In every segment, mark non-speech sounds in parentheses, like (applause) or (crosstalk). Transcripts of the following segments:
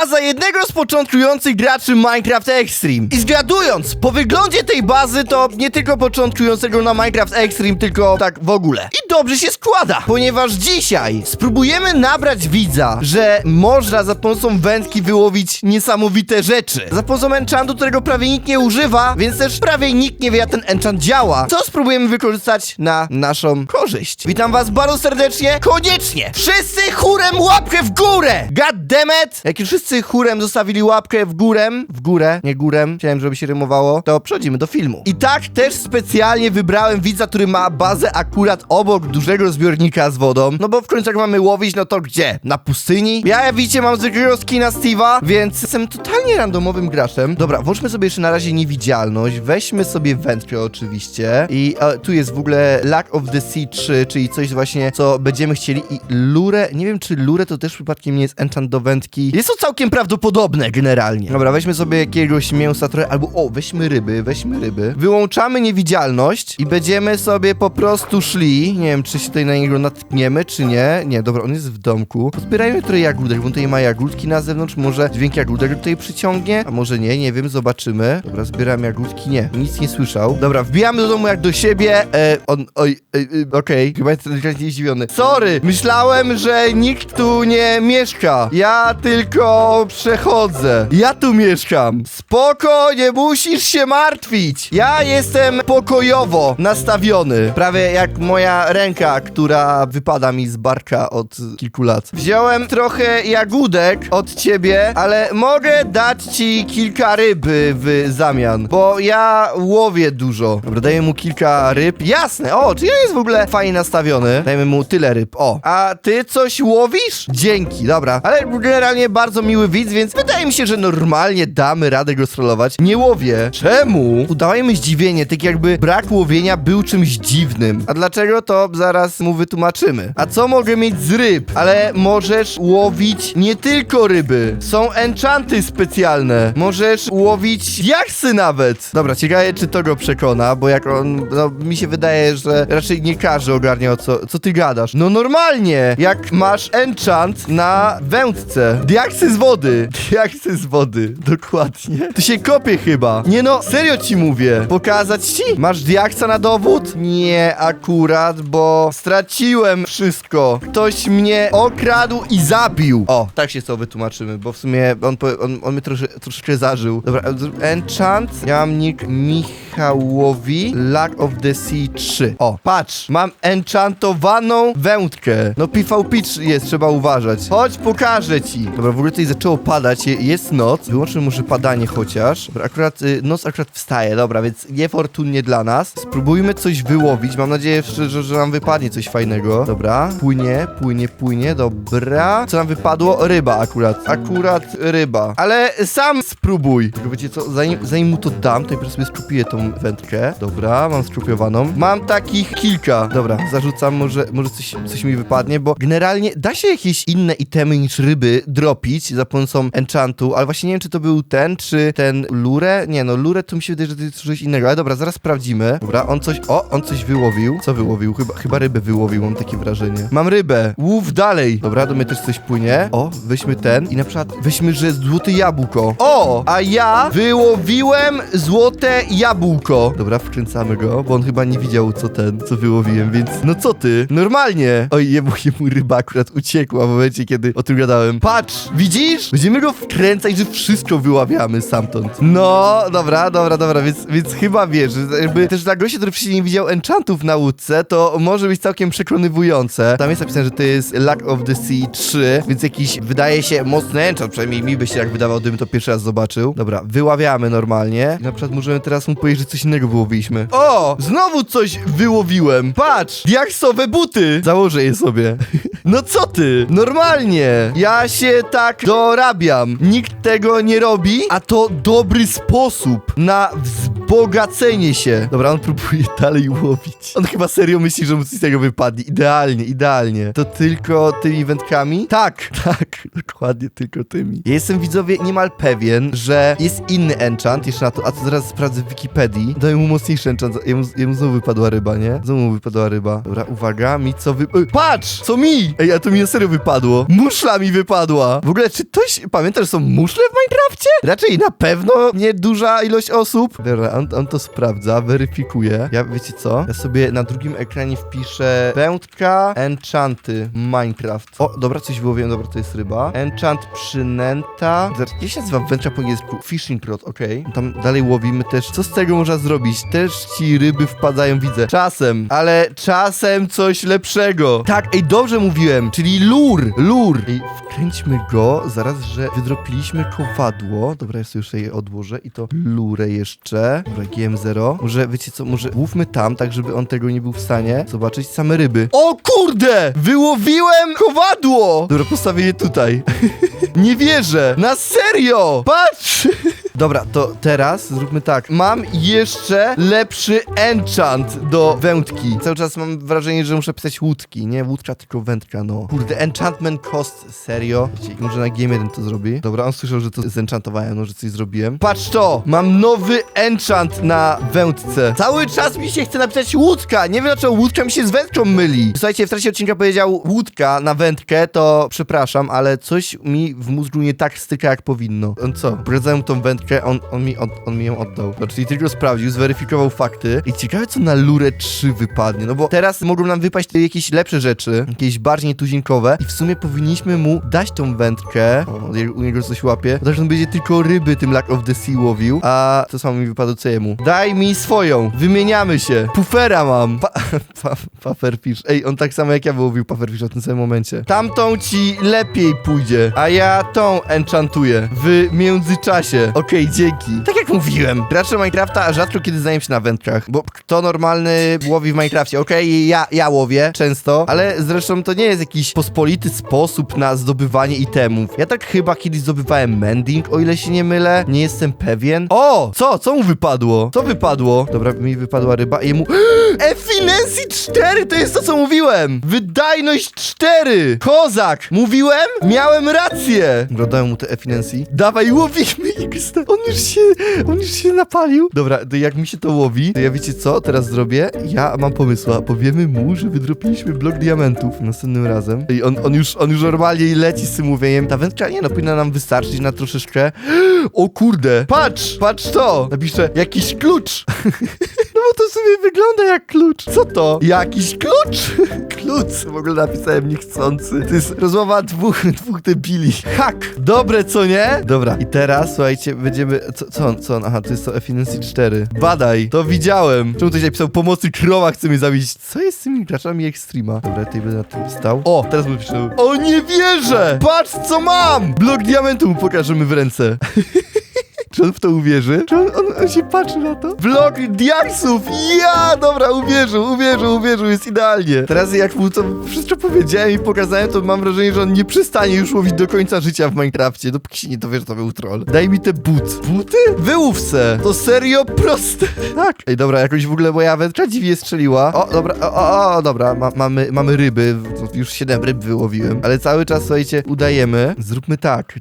baza jednego z początkujących graczy Minecraft Extreme. I zgadując, po wyglądzie tej bazy to nie tylko początkującego na Minecraft Extreme, tylko tak w ogóle. I dobrze się składa, ponieważ dzisiaj spróbujemy nabrać widza, że można za pomocą wędki wyłowić niesamowite rzeczy. Za pomocą enchantu, którego prawie nikt nie używa, więc też prawie nikt nie wie jak ten enchant działa. Co spróbujemy wykorzystać na naszą korzyść. Witam was bardzo serdecznie. Koniecznie! Wszyscy chórem łapkę w górę! God damn it! Jak już wszyscy chórem zostawili łapkę w górę, w górę, nie górem, chciałem, żeby się rymowało, to przechodzimy do filmu. I tak też specjalnie wybrałem widza, który ma bazę akurat obok dużego zbiornika z wodą, no bo w końcu jak mamy łowić, no to gdzie? Na pustyni? Ja, jak widzicie, mam zwykłego skina Steve'a, więc jestem totalnie randomowym graczem. Dobra, włączmy sobie jeszcze na razie niewidzialność, weźmy sobie wędkę oczywiście i e, tu jest w ogóle Lack of the Sea 3, czyli coś właśnie, co będziemy chcieli i lurę, nie wiem czy lurę to też przypadkiem nie jest enchant do wędki. Jest to całkiem prawdopodobne generalnie. Dobra, weźmy sobie jakiegoś mięsa trochę, albo o, weźmy ryby, weźmy ryby. Wyłączamy niewidzialność i będziemy sobie po prostu szli, nie wiem czy się tutaj na niego natkniemy, czy nie. Nie, dobra, on jest w domku. Pozbierajmy trochę jagódek, bo tutaj ma jagódki na zewnątrz, może dźwięk jagódek tutaj przyciągnie, a może nie, nie wiem, zobaczymy. Dobra, zbieram jagódki, nie, nic nie słyszał. Dobra, wbijamy do domu jak do siebie, e, on, oj, e, e, okej, chyba jestem delikatnie zdziwiony. Sorry, myślałem, że nikt tu nie mieszka. Ja tylko przechodzę. Ja tu mieszkam. Spoko, nie musisz się martwić. Ja jestem pokojowo nastawiony. Prawie jak moja ręka, która wypada mi z barka od kilku lat. Wziąłem trochę jagódek od ciebie, ale mogę dać ci kilka ryby w zamian, bo ja łowię dużo. Dobra, daję mu kilka ryb. Jasne, o, czy ja jest w ogóle fajnie nastawiony. Dajmy mu tyle ryb, o. A ty coś łowisz? Dzięki, dobra. Ale generalnie bardzo miły widz, więc wydaje mi się, że normalnie damy radę go strollować. Nie łowię. Czemu? Udawajmy zdziwienie, tak jakby brak łowienia był czymś dziwnym. A dlaczego, to zaraz mu wytłumaczymy. A co mogę mieć z ryb? Ale możesz łowić nie tylko ryby. Są enchanty specjalne. Możesz łowić jaksy nawet. Dobra, ciekawe, czy to go przekona, bo jak on, no mi się wydaje, że raczej nie każdy ogarnia o co, co ty gadasz. No normalnie, jak masz enchant na wędce. Diaksy z wody. Diaksy z wody, dokładnie. Tu się kopie chyba. Nie no, serio ci mówię. Pokazać ci? Masz diaksa na dowód? Nie akurat, bo straciłem wszystko. Ktoś mnie okradł i zabił. O, tak się sobie wytłumaczymy, bo w sumie on, on, on mnie trosze, troszeczkę zażył. Dobra, enchant. Ja mam nick Michałowi Lack of the Sea 3. O, patrz, mam enchantowaną wędkę. No PvP jest, trzeba uważać. Chodź, pokażę ci. Dobra, w ogóle zaczęło padać, je, jest noc. Wyłączmy może padanie chociaż. Akurat y, noc akurat wstaje, dobra, więc niefortunnie dla nas. Spróbujmy coś wyłowić. Mam nadzieję, że, że, nam wypadnie coś fajnego. Dobra, płynie, płynie, płynie, dobra. Co nam wypadło? Ryba akurat. Akurat ryba. Ale sam spróbuj. Tylko wiecie co, zanim, zanim mu to dam, to najpierw sobie skrupię tą wędkę. Dobra, mam skrupiowaną. Mam takich kilka. Dobra, zarzucam, może, może coś, coś mi wypadnie, bo generalnie da się jakieś inne itemy niż ryby dropić za pomocą enchantu, ale właśnie nie wiem, czy to był ten, czy ten lure. Nie no, lure to mi się wydaje, że to jest coś innego, ale dobra, zaraz sprawdzimy. Dobra, on coś, o, on coś wyłowił. Co wyłowił? Chyba, chyba rybę wyłowił, mam takie wrażenie. Mam rybę. Łów dalej. Dobra, do mnie też coś płynie. O, weźmy ten i na przykład weźmy, że złote jabłko. O, a ja wyłowiłem złote jabłko. Dobra, wkręcamy go, bo on chyba nie widział, co ten, co wyłowiłem, więc no co ty? Normalnie. Oj, jemu, jemu ryba akurat uciekła w momencie, kiedy o tym gadałem. Patrz, widzisz? Będziemy go wkręcać, że wszystko wyławiamy stamtąd. No, dobra, dobra, dobra, więc, więc chyba wiesz, że jakby też dla gościa, który wcześniej nie widział enchantów na łódce, to może być całkiem przekonywujące. Tam jest napisane, że to jest Lack of the Sea 3, więc jakiś, wydaje się, mocny enchant, przynajmniej mi by się jak wydawał, gdybym to pierwszy raz zobaczył. Dobra, wyławiamy normalnie. Na przykład możemy teraz mu powiedzieć, że coś innego wyłowiliśmy. O! Znowu coś wyłowiłem! Patrz! Diaksowe buty! Założę je sobie. (laughs) No co ty? Normalnie! Ja się tak dorabiam. Nikt tego nie robi, a to dobry sposób na wzbogacenie Wzbogacenie się. Dobra, on próbuje (laughs) dalej łowić. On chyba serio myśli, że mu coś z tego wypadnie. Idealnie, idealnie. To tylko tymi wędkami? Tak, (laughs) tak, dokładnie tylko tymi. Ja jestem widzowie niemal pewien, że jest inny enchant jeszcze na to, a to zaraz sprawdzę w Wikipedii. Daję mu mocniejszy enchant. Jemu, jemu znowu wypadła ryba, nie? Znowu mu wypadła ryba. Dobra, uwaga, mi co wy... Ej, patrz! Co mi? Ej, a to mi na serio wypadło. Muszla mi wypadła. W ogóle, czy ktoś pamięta, że są muszle w Minecrafcie? Raczej na pewno nie duża ilość osób. Dobra, on, on to sprawdza, weryfikuje. Ja, wiecie co? Ja sobie na drugim ekranie wpiszę wędka, enchanty, Minecraft. O, dobra, coś wyłowiłem, dobra, to jest ryba. Enchant przynęta. Jak się nazywa wędka po angielsku? Fishing rod, okej. Tam dalej łowimy też. Co z tego można zrobić? Też ci ryby wpadają, widzę. Czasem, ale czasem coś lepszego. Tak, ej, dobrze mówiłem, czyli lur, lur. Ej, wkręćmy go, zaraz, że wydropiliśmy kowadło. Dobra, ja sobie już je odłożę i to lurę jeszcze. Dobra, GM0. Może, wiecie co, może łówmy tam, tak żeby on tego nie był w stanie zobaczyć. Same ryby. O kurde! Wyłowiłem kowadło! Dobra, postawię je tutaj. (laughs) nie wierzę! Na serio! Patrz! Dobra, to teraz zróbmy tak. Mam jeszcze lepszy enchant do wędki. Cały czas mam wrażenie, że muszę pisać łódki. Nie łódka, tylko wędka, no. Kurde, enchantment cost, serio? Wiecie, może na GM1 to zrobi? Dobra, on słyszał, że to zenchantowałem, no, że coś zrobiłem. Patrz to! Mam nowy enchant na wędce. Cały czas mi się chce napisać łódka. Nie wiem, dlaczego łódka mi się z wędką myli. Słuchajcie, w trakcie odcinka powiedział łódka na wędkę, to przepraszam, ale coś mi w mózgu nie tak styka, jak powinno. On co? Mu tą wędkę, on, on, mi, on mi ją oddał. No, czyli tylko sprawdził, zweryfikował fakty. I ciekawe, co na lurę 3 wypadnie. No bo teraz mogą nam wypaść jakieś lepsze rzeczy, jakieś bardziej nietuzinkowe. I w sumie powinniśmy mu dać tą wędkę. O, u niego coś łapie. Chociaż on będzie tylko ryby tym Lack of the Sea łowił. A to samo mi wypadło co jemu. Daj mi swoją. Wymieniamy się. Pufera mam. Pa, (laughs) pa, pufferfish. Ej, on tak samo jak ja wyłowił pufferfish w tym samym momencie. Tamtą ci lepiej pójdzie, a ja tą enchantuję w międzyczasie. Okej, dzięki. Tak jak mówiłem, gracze Minecrafta rzadko kiedy znają się na wędkach, bo kto normalny łowi w Minecrafcie? Okej, ja, ja łowię często, ale zresztą to nie jest jakiś pospolity sposób na zdobywanie itemów. Ja tak chyba kiedyś zdobywałem mending, o ile się nie mylę. Nie jestem pewien. O! Co? Co mu wypadło? Co wypadło? Dobra, mi wypadła ryba i jemu... (gasps) Efficiency 4! To jest to, co mówiłem! Wydajność 4! Kozak! Mówiłem? Miałem rację! Dałem mu te efficiency. Dawaj, łowimy XD! On już się... On już się napalił. Dobra, to jak mi się to łowi, to ja wiecie co teraz zrobię? Ja mam pomysł, a powiemy mu, że wydropiliśmy blok diamentów następnym razem. I on, on, już, on już normalnie leci z tym mówieniem. Ta no, powinna nam wystarczyć na troszeczkę. (gasps) O kurde! Patrz! Patrz to! Napiszę jakiś klucz! (laughs) No bo to sobie wygląda jak klucz. Co to? Jakiś klucz? (laughs) Klucz. W ogóle napisałem niechcący. To jest rozmowa dwóch, (laughs) dwóch debili. Hak. Dobre, co nie? Dobra. I teraz, słuchajcie, będziemy... Co, co on? Co on? Aha, to jest to Efficiency 4. Badaj. To widziałem. Czemu ktoś napisał pomocy krowa chce mnie zabić? Co jest z tymi graczami Extrema? Dobra, tutaj będę na tym stał. O, teraz będę pisał. O, nie wierzę! Patrz, co mam! Blok diamentu mu pokażemy w ręce. (laughs) Czy on w to uwierzy? Czy on, on, on się patrzy na to? Blok diaksów! Ja! Dobra, uwierzył, uwierzył, uwierzył, jest idealnie. Teraz jak mu to wszystko powiedziałem i pokazałem, to mam wrażenie, że on nie przestanie już łowić do końca życia w Minecrafcie, dopóki się nie dowie, że to był troll. Daj mi te but. Buty? Wyłów se! To serio proste. Tak. Ej, dobra, jakoś w ogóle moja wędka dziwnie strzeliła. O, dobra, o, o, o dobra, ma, mamy, mamy ryby. Już siedem ryb wyłowiłem. Ale cały czas, słuchajcie, udajemy. Zróbmy tak.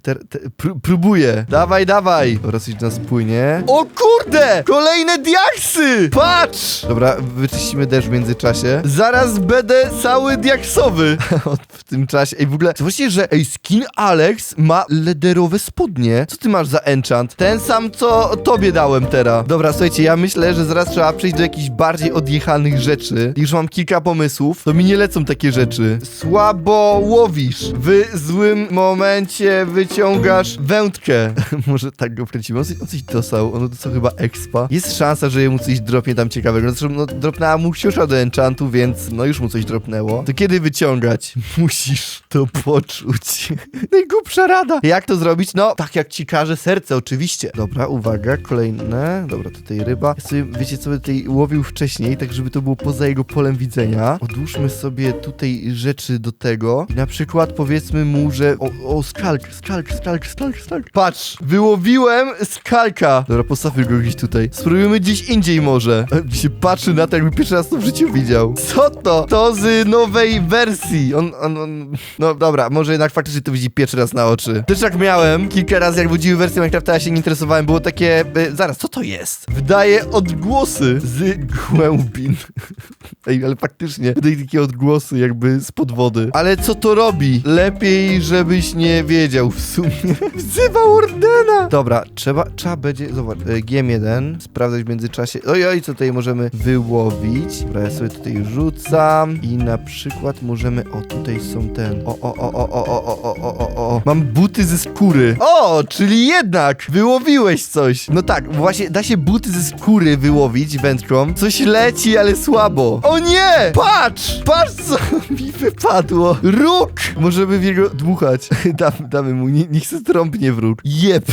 Pró- próbuję. Dawaj, dawaj. Coś do nas płynie. O kurde! Kolejne diaksy! Patrz! Dobra, wyczyścimy deszcz w międzyczasie. Zaraz będę cały diaksowy. (laughs) W tym czasie. Ej, w ogóle, zobaczcie, że ej, skin Alex ma lederowe spodnie. Co ty masz za enchant? Ten sam, co tobie dałem teraz. Dobra, słuchajcie, ja myślę, że zaraz trzeba przejść do jakichś bardziej odjechanych rzeczy. Już mam kilka pomysłów, to mi nie lecą takie rzeczy. Słabo łowisz. W złym momencie wyciągasz wędkę. (laughs) Może tak go wkręcimy. On coś, on coś dostał. On dostał chyba expa. Jest szansa, że jemu coś dropnie tam ciekawego. Zresztą, no, dropnęła mu ksiusza do enchantu, więc no już mu coś dropnęło. To kiedy wyciągać? (laughs) Musisz to poczuć. (laughs) Najgłupsza rada. Jak to zrobić? No, tak jak ci każe serce, oczywiście. Dobra, uwaga, kolejne. Dobra, tutaj ryba. Ja sobie, wiecie co, tutaj łowił wcześniej, tak żeby to było poza jego polem widzenia. Odłóżmy sobie tutaj rzeczy do tego. Na przykład powiedzmy mu, że... O, o skalk, skalk, skalk, skalk, skalk. Patrz, wyłowiłem skalka. Dobra, postawmy go gdzieś tutaj. Spróbujmy gdzieś indziej może. E, się patrzy na to, jakby pierwszy raz to w życiu widział. Co to? To z nowej wersji. On, on, on... No dobra, może jednak faktycznie to widzi pierwszy raz na oczy. Też tak miałem. Kilka razy jak wchodziły wersje Minecrafta, ja się nie interesowałem. Było takie... E, zaraz, co to jest? Wydaje odgłosy z głębin. (laughs) Ej, ale faktycznie wydaje takie odgłosy jakby spod wody. Ale co to robi? Lepiej, żebyś nie wiedział w sumie. Wzywa Wardena! Dobra, trzeba, trzeba będzie, zobacz, e, GM1, sprawdzać w międzyczasie. Oj, oj, co tutaj możemy wyłowić. Dobra, ja sobie tutaj rzucam i na przykład możemy, o, tutaj są ten, o, o, o, o, o, o, o, o, o, o, o. Mam buty ze skóry. O, czyli jednak wyłowiłeś coś. No tak, właśnie da się buty ze skóry wyłowić wędką. Coś leci, ale słabo. O nie! Patrz! Patrz, co (laughs) mi wypadło. Róg! Możemy w niego dmuchać. (laughs) Damy, damy mu, nie, niech se trąbnie wróg. Jeb!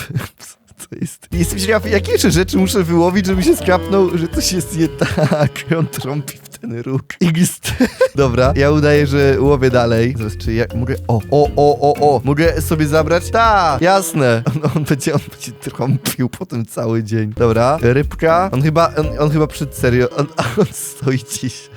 Co jest? Jestem ciekaw, jakie jeszcze rzeczy muszę wyłowić, żeby się skapnął, że coś jest nie tak. (laughs) On trąbi w ten róg. XT. (laughs) Dobra, ja udaję, że łowię dalej. Zaraz, czy ja mogę... O, o, o, o, o! Mogę sobie zabrać? Ta, jasne. On, on, będzie, on będzie trąbił potem cały dzień. Dobra, rybka. On chyba, on, on chyba przed serio, on, (laughs) on stoi dziś.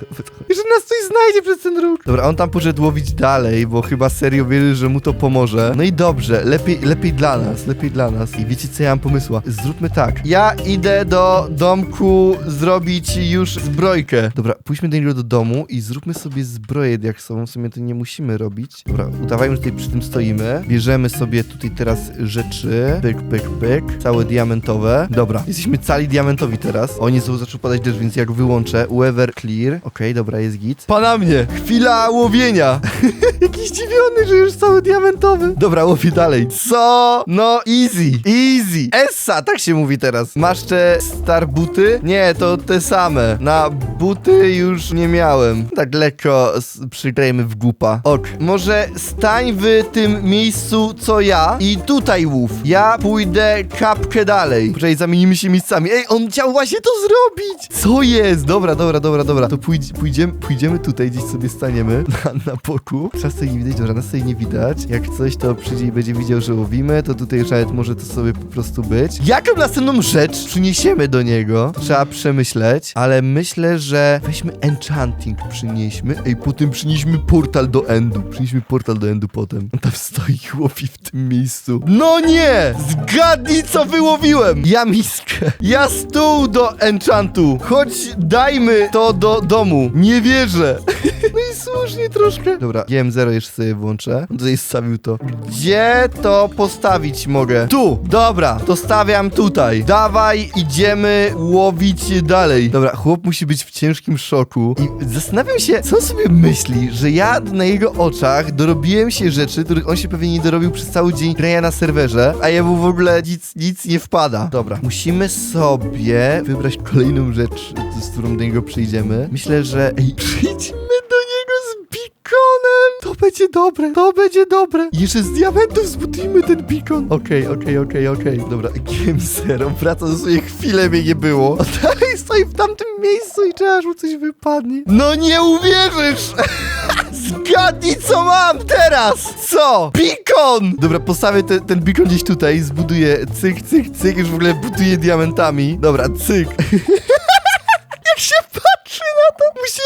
Że nas znajdzie przez ten róg. Dobra, on tam poszedł łowić dalej, bo chyba serio wierzy, że mu to pomoże. No i dobrze, lepiej, lepiej dla nas, lepiej dla nas. I wiecie co ja mam pomysła? Zróbmy tak. Ja idę do domku zrobić już zbrojkę. Dobra, pójdźmy do niego do domu i zróbmy sobie zbroję jak są. W sumie to nie musimy robić. Dobra, udawajmy, że tutaj przy tym stoimy. Bierzemy sobie tutaj teraz rzeczy. Pyk, pyk, pyk. Całe diamentowe. Dobra, jesteśmy cali diamentowi teraz. O nie, znowu zaczął padać deszcz, więc jak wyłączę. Weather clear. Okej, dobra, jest git. Pana mnie! Chwila łowienia! (laughs) Jakiś zdziwiony, że już cały diamentowy. Dobra, łowię dalej. Co? No, easy. Easy. Essa, tak się mówi teraz. Masz te star buty? Nie, to te same. Na buty już nie miałem. Tak lekko przyklejmy w gupa. Ok, może stań w tym miejscu, co ja i tutaj łów. Ja pójdę kapkę dalej. Poczekaj, zamienimy się miejscami. Ej, on chciał właśnie to zrobić. Co jest? Dobra, dobra, dobra, dobra. To pójdziemy, pójdziemy tutaj, gdzieś sobie staniemy (laughs) na, na boku. Tutaj nie widać, dobra, nas tutaj nie widać. Jak coś, to przyjdzie i będzie widział, że łowimy, to tutaj nawet może to sobie po prostu być. Jaką następną rzecz przyniesiemy do niego? Trzeba przemyśleć, ale myślę, że weźmy enchanting, przynieśmy. Ej, potem przynieśmy portal do endu. Przynieśmy portal do endu potem. On tam stoi i (laughs) łowi w tym miejscu. No nie! Zgadnij, co wyłowiłem! Ja miskę. Ja stół do enchantu. Chodź, dajmy to do domu. Nie wierzę. No i słusznie troszkę. Dobra, GM0 jeszcze sobie włączę. On tutaj stawił to. Gdzie to postawić mogę? Tu! Dobra, to stawiam tutaj. Dawaj, idziemy łowić dalej. Dobra, chłop musi być w ciężkim szoku. I zastanawiam się, co on sobie myśli, że ja na jego oczach dorobiłem się rzeczy, których on się pewnie nie dorobił przez cały dzień grania na serwerze, a jemu w ogóle nic, nic nie wpada. Dobra, musimy sobie wybrać kolejną rzecz, z którą do niego przyjdziemy. Myślę, że... Ej, przyjdźmy będzie dobre, to będzie dobre. I jeszcze z diamentów zbudujmy ten beacon. Okej, okej, okej, okej. Dobra, GM0 wraca do swojej chwile, mnie nie było. (laughs) Dalej stoi w tamtym miejscu i czeka, aż mu coś wypadnie. No nie uwierzysz! (laughs) Zgadnij, co mam teraz! Co? Beacon! Dobra, postawię te, ten beacon gdzieś tutaj, zbuduję cyk, cyk, cyk, już w ogóle buduję diamentami. Dobra, cyk. (laughs) Jak się patrzy na to, musi,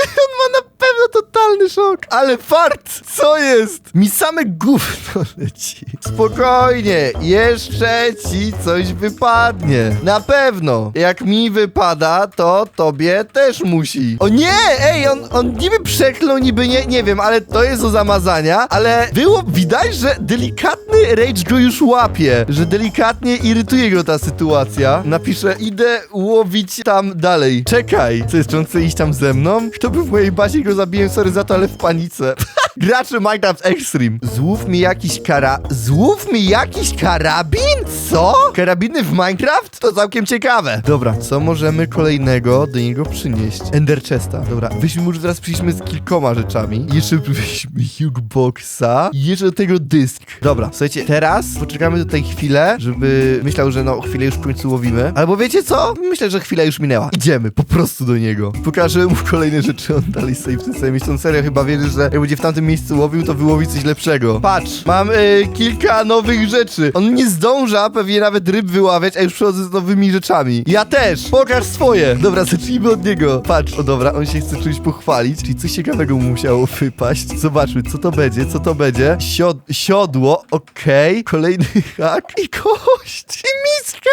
totalny szok. Ale fart, co jest? Mi same gówno (laughs) leci. Spokojnie, jeszcze ci coś wypadnie. Na pewno. Jak mi wypada, to tobie też musi. O nie, ej, on, on niby przeklął, niby nie, nie wiem, ale to jest do zamazania, ale było widać, że delikatny rage go już łapie, że delikatnie irytuje go ta sytuacja. Napiszę, idę łowić tam dalej. Czekaj, co jest, czy on chce iść tam ze mną? Kto był w mojej bazie go zabiłem, sorry za to, ale w panice. (laughs) Gracze Minecraft Extreme. Złów mi jakiś kara... Złów mi jakiś karabin? Co? Karabiny w Minecraft? To całkiem ciekawe. Dobra, co możemy kolejnego do niego przynieść? Ender Chesta. Dobra, weźmy może teraz przyjdziemy z kilkoma rzeczami. Jeszcze weźmy Jukeboxa. Jeszcze do tego dysk. Dobra, słuchajcie, teraz poczekamy tutaj chwilę, żeby myślał, że no chwilę już w końcu łowimy. Albo wiecie co? Myślę, że chwila już minęła. Idziemy po prostu do niego. Pokażę mu kolejne rzeczy, on dalej stoi w tym samym miejscu. Serio chyba wierzy, że jak będzie w tamtym miejscu łowił, to wyłowi coś lepszego. Patrz, mam y, kilka nowych rzeczy. On nie zdąża pewnie nawet ryb wyławiać, a już przychodzę z nowymi rzeczami. Ja też! Pokaż swoje! Dobra, zacznijmy od niego. Patrz, o dobra, on się chce czymś pochwalić, czyli coś ciekawego mu musiało wypaść. Zobaczmy, co to będzie, co to będzie. Siod siodło, okej. Kolejny hak i kość. I miska.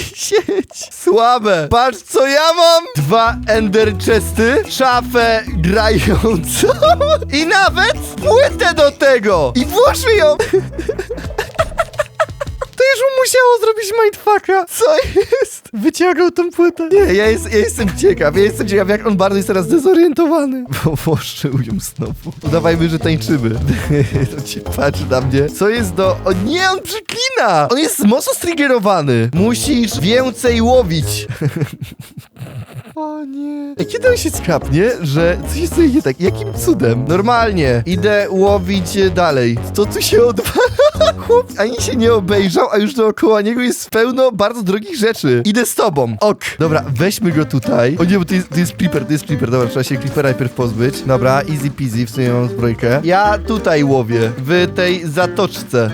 I sieć. Słabe. Patrz, co ja mam. Dwa ender chesty, szafę grającą (laughs) i nawet płytę do tego. I włóżmy ją. (laughs) To już mu musiało zrobić mindfucka. Co jest? Wyciągał tą płytę. Nie, ja, jest, ja jestem ciekaw. Ja jestem ciekaw, jak on bardzo jest teraz zdezorientowany. Bo (laughs) włoszczył ją znowu. Udawajmy, że tańczymy. to ci patrzy na mnie. Co jest do... O nie, on przyklina! On jest mocno striggerowany. Musisz więcej łowić. Kiedy on się skapnie, że coś jest tutaj nie tak? Jakim cudem? Normalnie. Idę łowić e, dalej. Co tu się odwala? (laughs) Chłop ani się nie obejrzał, a już dookoła niego jest pełno bardzo drogich rzeczy. Idę z tobą. Ok. Dobra, weźmy go tutaj. O nie, bo to jest, to jest creeper, to jest creeper. Dobra, trzeba się creepera najpierw pozbyć. Dobra, easy peasy, w sumie mam zbrojkę. Ja tutaj łowię. W tej zatoczce.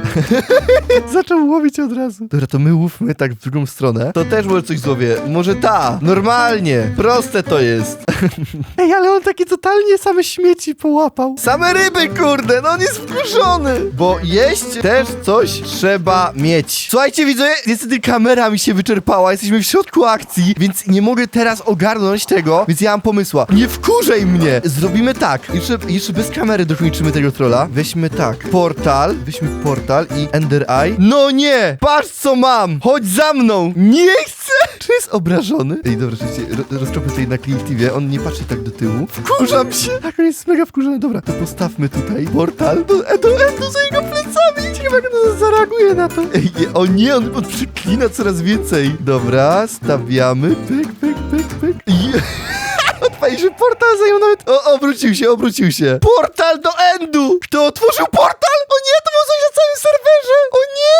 (laughs) Zaczął łowić od razu. Dobra, to my łówmy tak w drugą stronę. To też może coś złowię. Może ta. Normalnie. Proste to jest. (laughs) Ej, ale on takie totalnie same śmieci połapał. Same ryby, kurde, no on jest wkurzony. Bo jeść też coś trzeba mieć. Słuchajcie, widzę, niestety kamera mi się wyczerpała, jesteśmy w środku akcji, więc nie mogę teraz ogarnąć tego, więc ja mam pomysła. Nie wkurzej mnie! Zrobimy tak, jeszcze, jeszcze bez kamery dokończymy tego trolla. Weźmy tak, portal, weźmy portal i Ender Eye. No nie! Patrz co mam! Chodź za mną! Nie chcę! Czy jest obrażony? Ej, dobra, rzeczywiście, ro, rozkropmy tutaj na Creative, on nie patrzy tak do tyłu. Wkurzam się! Tak, on jest mega wkurzony. Dobra, to postawmy tutaj portal do, do Endu za jego plecami. Ciekawe, jak on zareaguje na to. Ej, nie, o nie, on, on przyklina coraz więcej. Dobra, stawiamy. Pyk, pyk, pyk, pyk. Je- Odpaliśmy portal, zajął nawet... O, obrócił się, obrócił się. Portal do Endu! Kto otworzył portal? O nie, to było coś na całym serwerze! O nie!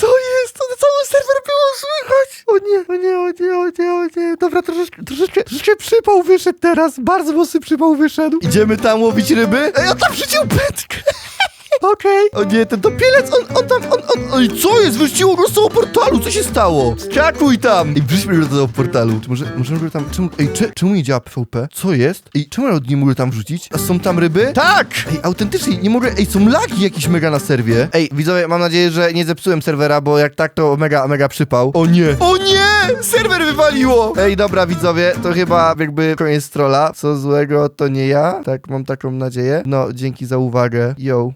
Co jest? To na cały serwer było słychać! O nie, o nie, o nie, o nie, o nie. Dobra, troszeczkę, troszeczkę, troszeczkę przypał wyszedł teraz. Bardzo mocny przypał wyszedł. Idziemy tam łowić ryby? Ej, on tam rzucił pętkę! Okej. O nie, ten topielec, on, on tam, on, on, oj, co jest? Wrzuciło go z tego portalu, co się stało? Skakuj tam! Ej, wrzućmy go do tego portalu. Czy może, możemy go tam, czemu, ej, cze, czemu nie działa PvP? Co jest? Ej, czemu ja nie mogę tam wrzucić? A są tam ryby? Tak! Ej, autentycznie, nie mogę, ej, są lagi jakieś mega na serwie. Ej, widzowie, mam nadzieję, że nie zepsułem serwera, bo jak tak, to mega, mega przypał. O nie! O nie! Serwer wywaliło! Ej, dobra, widzowie, to chyba jakby koniec trolla. Co złego, to nie ja. Tak, mam taką nadzieję. No, dzięki za uwagę. Yo.